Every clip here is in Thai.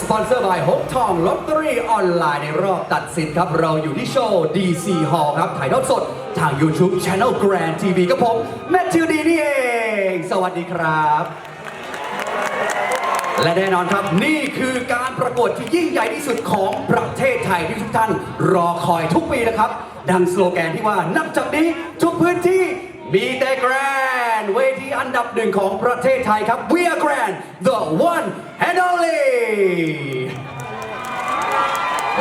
สปอนเซอร์บายหงทองลอตเตอรี่ออนไลน์ในรอบตัดสินครับ เราอยู่ที่โชว์ DC Hall ครับ ถ่ายทอดสด ทาง YouTube Channel Grand TV กับผม แมทธิวดีนี่เอง สวัสดีครับ และแน่นอนครับนี่คือการประกวดที่ยิ่งใหญ่ที่สุดของประเทศไทยที่ทุกท่านรอคอยทุกปีนะครับ ดังสโลแกนที่ว่านับจากนี้ทุกพื้นที่มีแต่แกรน เวทีอันดับหนึ่งของประเทศไทยครับ We are Grand the one and only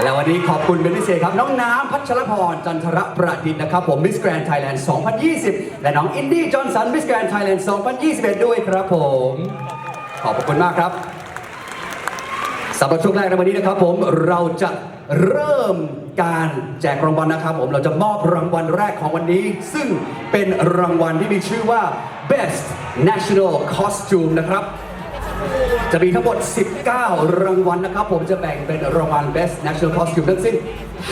และวันนี้ขอบคุณเป็นพิเศษครับ น้องน้ำพัชรพร จันทรประดิษฐ์นะครับ ผมมิสแกรน n d ไทยแลนด์2020 และน้องอินดี้จอห์นสันมิสแกรน n d ไทยแลนด์2021 ด้วยครับผม ขอบคุณมากครับสำหรับช่วงแรกในวันนี้นะครับผมเราจะ เริ่มการแจกรางวัลนะครับผมเราจะมอบรางวัลแรกของวันนี้ ซึ่งเป็นรางวัลที่มีชื่อว่า Best National Costume นะครับ จะมีทั้งหมด 19 รางวัลนะครับ ผมจะแบ่งเป็นรางวัล Best National Costume ทั้งสิ้น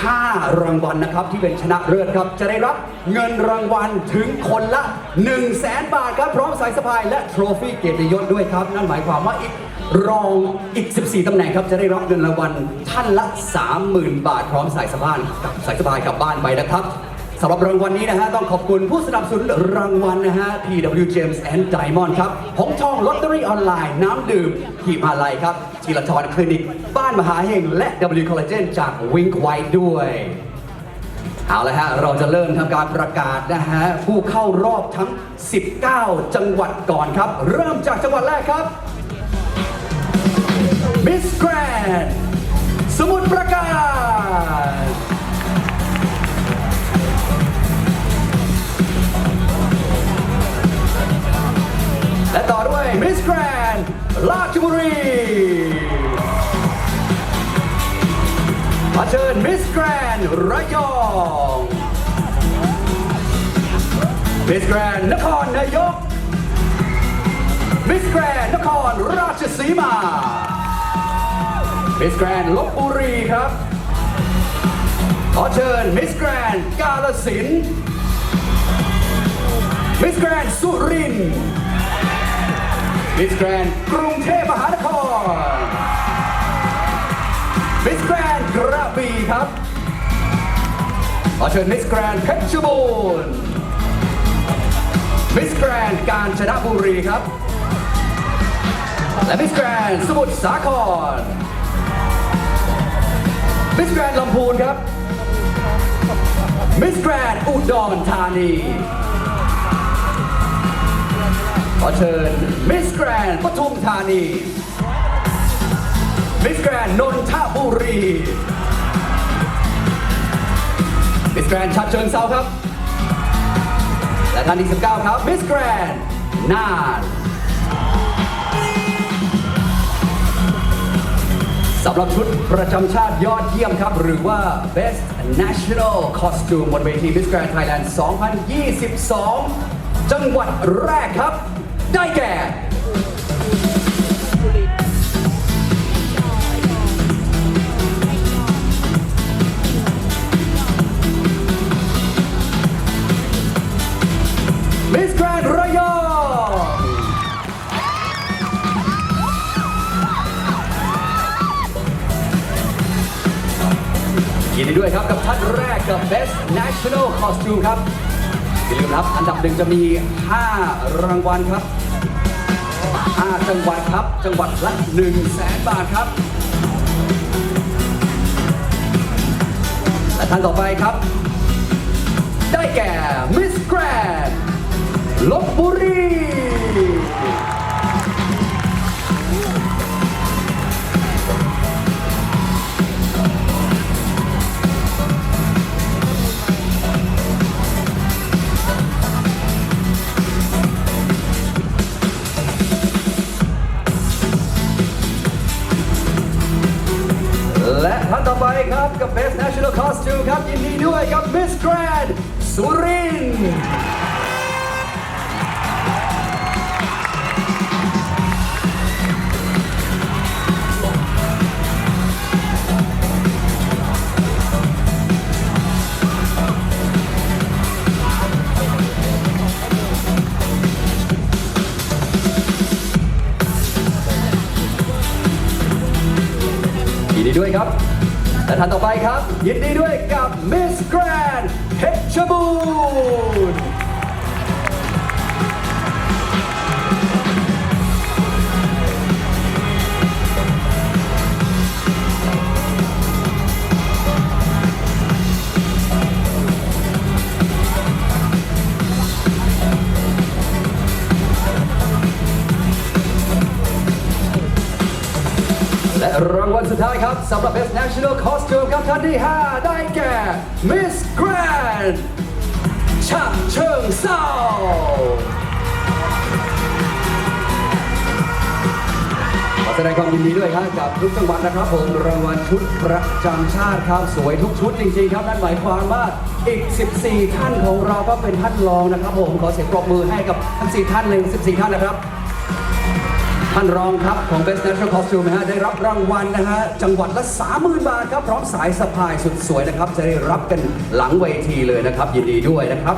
5 รางวัลนะครับ ที่เป็นชนะเลิศครับ จะได้รับเงินรางวัลถึงคนละ 1 0 0 0 0แบาทครับ พร้อมสายสะพายและโทรฟี่เกียรติยศด้วยครับ นั่นหมายความว่าอีกรองอีก 14 ตำแหน่งครับ จะได้รับเงินรางวัลท่านละ 30,000 บาท พร้อมสายสะพายกับสายสะพายกลับบ้านไปนะครับ สำหรับรางวัลนี้นะฮะต้องขอบคุณผู้สนับสนุนรางวัลนะฮะ PW James and Diamond ครับหงทองลอตเตอรี่ออนไลน์ น้ำดื่มทีมาลัยครับทีละทอนคลินิก บ้านมหาเฮงและ W Collagen จาก Wink White ด้วยเอาละฮะ เราจะเริ่มทำการประกาศนะฮะ ผู้เข้ารอบทั้ง 19 จังหวัดก่อนครับ เริ่มจากจังหวัดแรกครับ Miss Grand สมุทรปราการ แกรนด์ราชบุรีมาเชิญมิสแกรนด์ระยองมิสแกรนด์นครนายกมิสแกรนด์นครราชสีมามิสแกรนด์ลบบุรีครับ ขอเชิญมิสแกรนด์กาลสินมิสแกรนด์สุรินทร์ มิสแกรนกรุงเทพมหานครมิสแกรนกระบี่ครับขอเชิญมิสแกรนเพชรบูรณ์มิสแกรนกาญจนบุรีครับ และมิสแกรนสมุทรสาครมิสแกรนลำพูนครับมิสแกรนอุดรธานี ขอเชิญมิสแกรนปทุมธานีมิสแกรนนนทบุรีมิสแกรนชัดเชิงเซาครับ และท่านที่19 ครับมิสแกรนน่านสำหรับชุดประจำชาติยอดเยี่ยมครับ หรือว่า Best National Costume บนเวที Miss Grand Thailand 2022 จังหวัดแรกครับ ได้แก่ Miss Grand ระยองยินดีด้วยครับกับท่านแรกกับ Best National Costume ครับ อย่าลืมครับ อันดับหนึ่งจะมี 5 รางวัลครับ 5 จังหวัดครับ จังหวัดละ1แสนบาทครับ และท่านต่อไปครับ ได้แก่ Miss Grand ลบบุรี National Costume ครับ ยินดีด้วยกับ Miss Grand สุรินทร์ แต่ท่านต่อไปครับ ยินดีด้วยกับมิสแกรนเพชรบูรณ์ สุดท้ายครับสำหรับ Best National Costume ครับท่านที่ 5 ได้แก่ Miss Grand ฉะเชิงเซาขอแสดงความยินดีด้วยครับกับทุกจังหวัดนะครับผมรางวัลชุดประจำชาติครับสวยทุกชุดจริงๆครับนั่นหมายความว่าอีก 14 ท่านของเราก็เป็นท่านรองนะครับผมขอเสียงปรบมือให้กับทั้ง4ท่านเลย14 ท่านนะครับ ท่านรองครับของ Best National Costume นะฮะได้รับรางวัลนะฮะจังหวัดละ 30,000 บาทครับ พร้อมสายสะพายสุดสวยนะครับ จะได้รับกันหลังเวทีเลยนะครับ ยินดีด้วยนะครับ